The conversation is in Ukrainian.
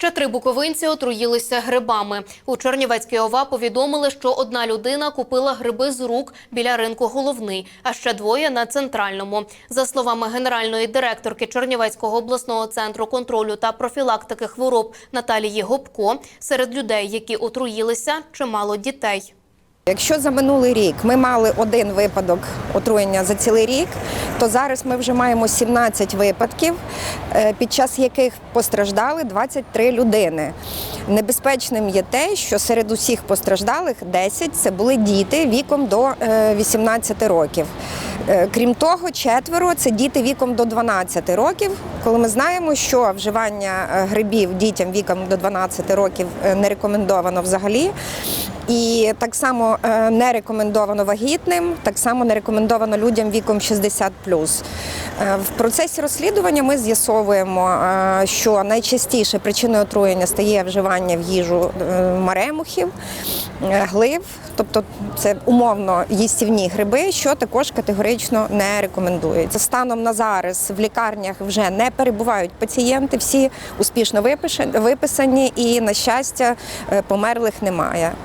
Ще три буковинці отруїлися грибами. У Чернівецькій ОВА повідомили, що одна людина купила гриби з рук біля ринку головний, а ще двоє на центральному. За словами генеральної директорки Чернівецького обласного центру контролю та профілактики хвороб Наталії Гопко, серед людей, які отруїлися, чимало дітей. Якщо за минулий рік ми мали один випадок отруєння за цілий рік, то зараз ми вже маємо 17 випадків, е, під час яких постраждали 23 людини. Небезпечним є те, що серед усіх постраждалих 10 це були діти віком до е, 18 років. Е, Крім того, четверо це діти віком до 12 років. Коли ми знаємо, що вживання е, грибів дітям віком до 12 років е, не рекомендовано взагалі. І так само е, не рекомендовано вагітним, так само не рекомендовано людям віком 60+. Е, В процесі розслідування ми з'ясовуємо, е, що найчастіше причиною отруєння стає вживання в їжу маремухів, глив, тобто це умовно їстівні гриби, що також категорично не рекомендується. Станом на зараз в лікарнях вже не перебувають пацієнти, всі успішно виписані і, на щастя, померлих немає.